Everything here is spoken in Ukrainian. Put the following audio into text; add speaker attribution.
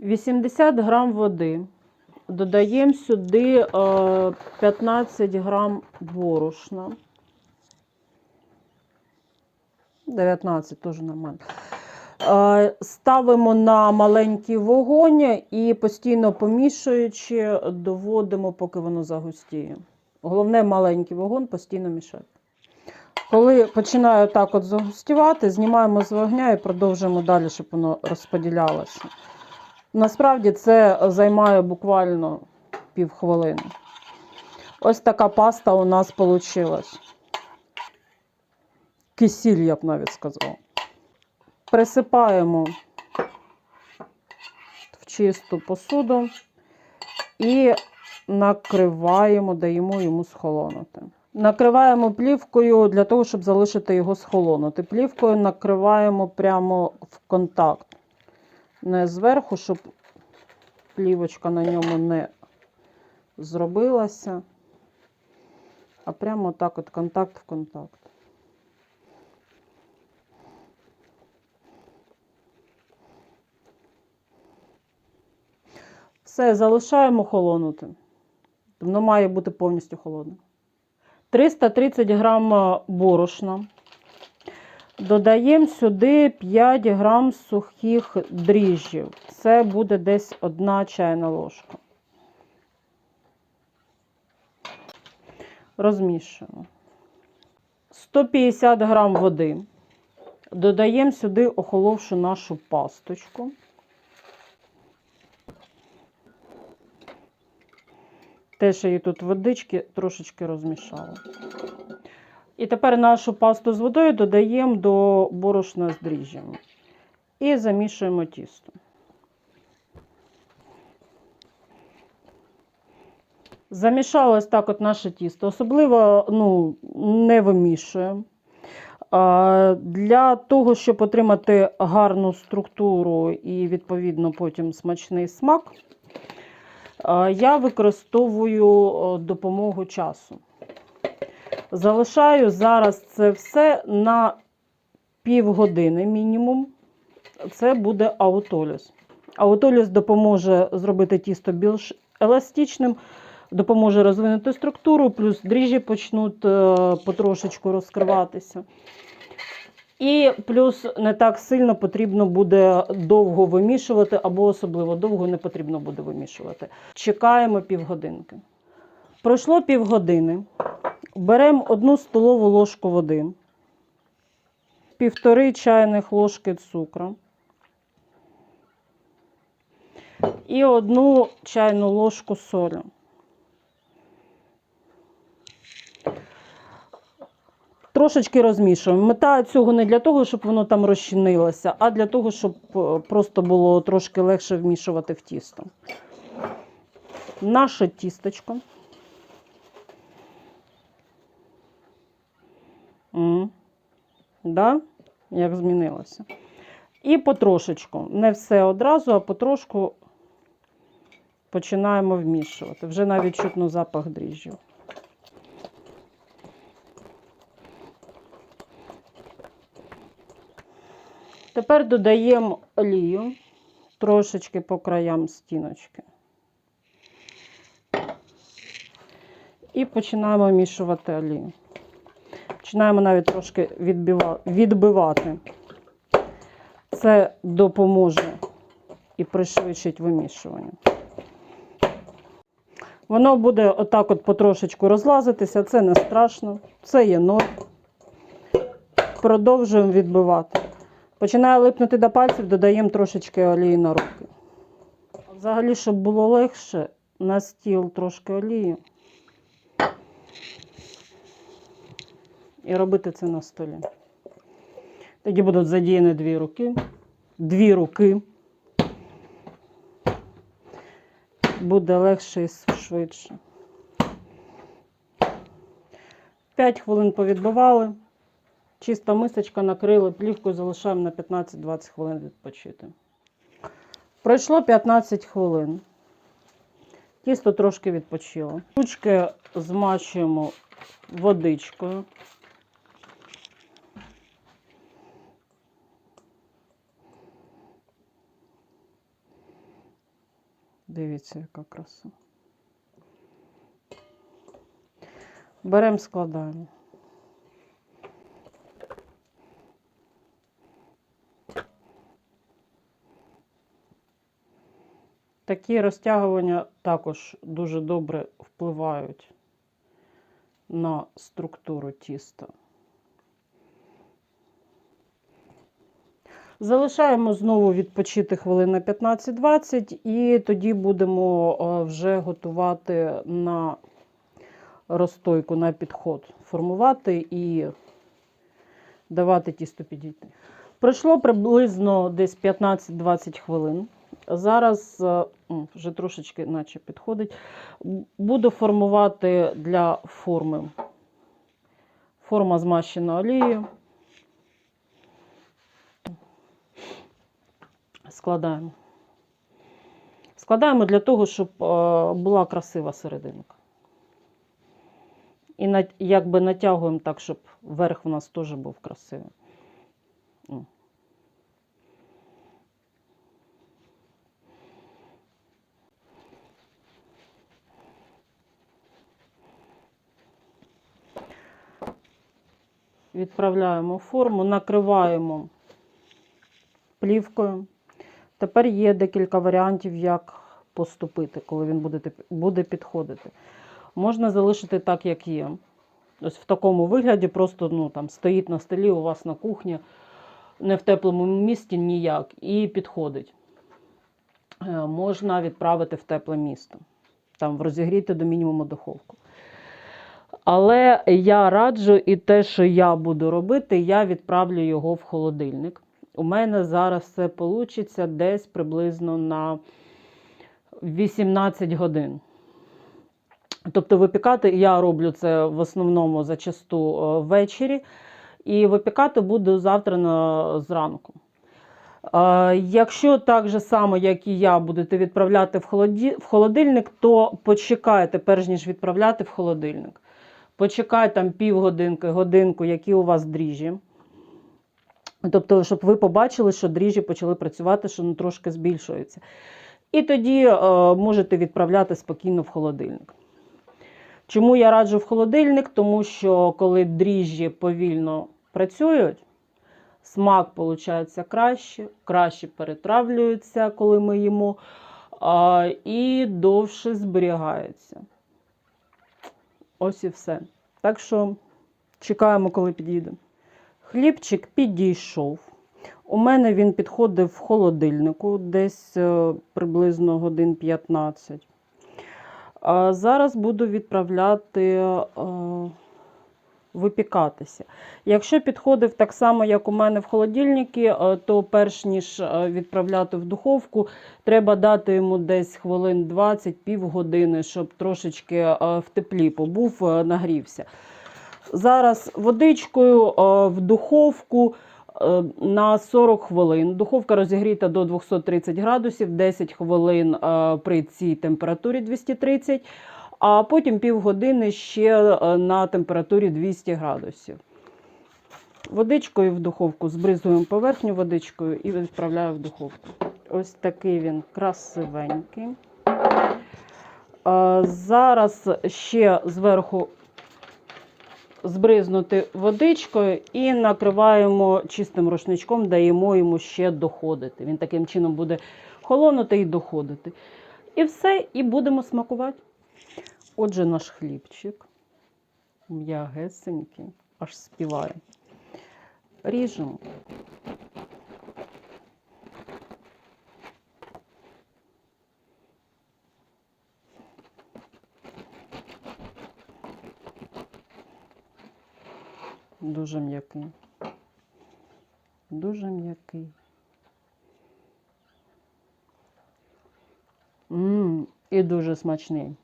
Speaker 1: 80 грам води. Додаємо сюди е, 15 грам борошна. 19 теж нормально. Е, Ставимо на маленький вогонь і постійно помішуючи, доводимо, поки воно загустіє. Головне маленький вогонь постійно мішати. Коли починає так от загустівати, знімаємо з вогня і продовжуємо далі, щоб воно розподілялося. Насправді це займає буквально півхвилини. Ось така паста у нас вийшла. Кисіль, я б навіть сказала. Присипаємо в чисту посуду і накриваємо, даємо йому схолонути. Накриваємо плівкою для того, щоб залишити його схолонути. Плівкою накриваємо прямо в контакт. Не зверху, щоб плівочка на ньому не зробилася, а прямо так от контакт в контакт. Все, залишаємо холонути. Воно має бути повністю холодне. 330 грам е, борошна. Додаємо сюди 5 грам сухих дріжджів. Це буде десь одна чайна ложка. Розмішуємо. 150 грам води. Додаємо сюди охоловшу нашу пасточку. Теж її тут водички трошечки розмішала. І тепер нашу пасту з водою додаємо до борошна з дріжджами. І замішуємо тісто. Замішалось так от наше тісто. Особливо ну, не вимішуємо. Для того, щоб отримати гарну структуру і, відповідно, потім смачний смак, я використовую допомогу часу. Залишаю зараз це все на півгодини мінімум. Це буде аутоліз. Аутоліз допоможе зробити тісто більш еластичним, допоможе розвинути структуру, плюс дріжджі почнуть е, потрошечку розкриватися. І плюс не так сильно потрібно буде довго вимішувати, або особливо довго не потрібно буде вимішувати. Чекаємо півгодинки. Пройшло півгодини. Беремо одну столову ложку води, півтори чайних ложки цукру і одну чайну ложку солі. Трошечки розмішуємо. Мета цього не для того, щоб воно там розчинилося, а для того, щоб е, просто було трошки легше вмішувати в тісто. Наше тістечко. Да? Як змінилося. І потрошечку. Не все одразу, а потрошку починаємо вмішувати. Вже навіть чутно запах дріжджів. Тепер додаємо олію трошечки по краям стіночки. І починаємо вмішувати олію. Починаємо навіть трошки відбивати. Це допоможе і пришвидшить вимішування. Воно буде отак от потрошечку розлазитися, це не страшно, це є норм. Продовжуємо відбивати. Починає липнути до пальців, додаємо трошечки олії на руки. Взагалі, щоб було легше, на стіл трошки олії. І робити це на столі. Тоді будуть задіяні дві руки. Дві руки. Буде легше і швидше. 5 хвилин повідбивали. Чиста мисочка накрили, плівкою залишаємо на 15-20 хвилин відпочити. Пройшло 15 хвилин. Тісто трошки відпочило. Ручки змачуємо водичкою. Дивіться, яка краса. Беремо, складаємо. Такі розтягування також дуже добре впливають на структуру тіста. Залишаємо знову відпочити хвилин на 15-20 і тоді будемо е, вже готувати на розстойку, на підход, формувати і давати тісто підійти. Пройшло приблизно десь 15-20 хвилин. Зараз е, вже трошечки наче підходить. Буду формувати для форми. Форма змащена олією. Складаємо. Складаємо для того, щоб е, була красива серединка. І якби натягуємо так, щоб верх у нас теж був красивий. Відправляємо форму, накриваємо плівкою. Тепер є декілька варіантів, як поступити, коли він буде, буде підходити. Можна залишити так, як є. Ось в такому вигляді, просто ну, там, стоїть на столі у вас на кухні, не в теплому місті ніяк, і підходить. Е, Можна відправити в тепле місто, там розігріти до мінімуму духовку. Але я раджу і те, що я буду робити, я відправлю його в холодильник. У мене зараз це вийде десь приблизно на 18 годин. Тобто випікати я роблю це в основному зачасту е, ввечері, і випікати буду завтра на, зранку. Е, Якщо так же само, як і я, будете відправляти в, в холодильник, то почекайте, перш ніж відправляти в холодильник. Почекай там півгодинки, годинку, які у вас дріжджі. Тобто, щоб ви побачили, що дріжджі почали працювати, що вони трошки збільшуються. І тоді е, можете відправляти спокійно в холодильник. Чому я раджу в холодильник? Тому що коли дріжджі повільно працюють, смак виходить краще, краще перетравлюється, коли ми їмо, а, і довше зберігається. Ось і все. Так що чекаємо, коли підійде. Хлібчик підійшов. У мене він підходив в холодильнику десь е, приблизно годин 15. А зараз буду відправляти е, випікатися. Якщо підходив так само, як у мене в холодильнику, е, то перш ніж відправляти в духовку, треба дати йому десь хвилин 20 півгодини, щоб трошечки в теплі побув, нагрівся. Зараз водичкою е, в духовку е, на 40 хвилин. Духовка розігріта до 230 градусів, 10 хвилин е, при цій температурі 230, а потім півгодини ще на температурі 200 градусів. Водичкою в духовку збризуємо поверхню водичкою і відправляю в духовку. Ось такий він красивенький. Зараз ще зверху збризнути водичкою і накриваємо чистим рушничком, даємо йому ще доходити. Він таким чином буде холонути і доходити. І все, і будемо смакувати. Отже, наш хлібчик. М'ягесенький, аж співає. Ріжемо. Дуже м'який. Дуже м'який. І дуже смачний.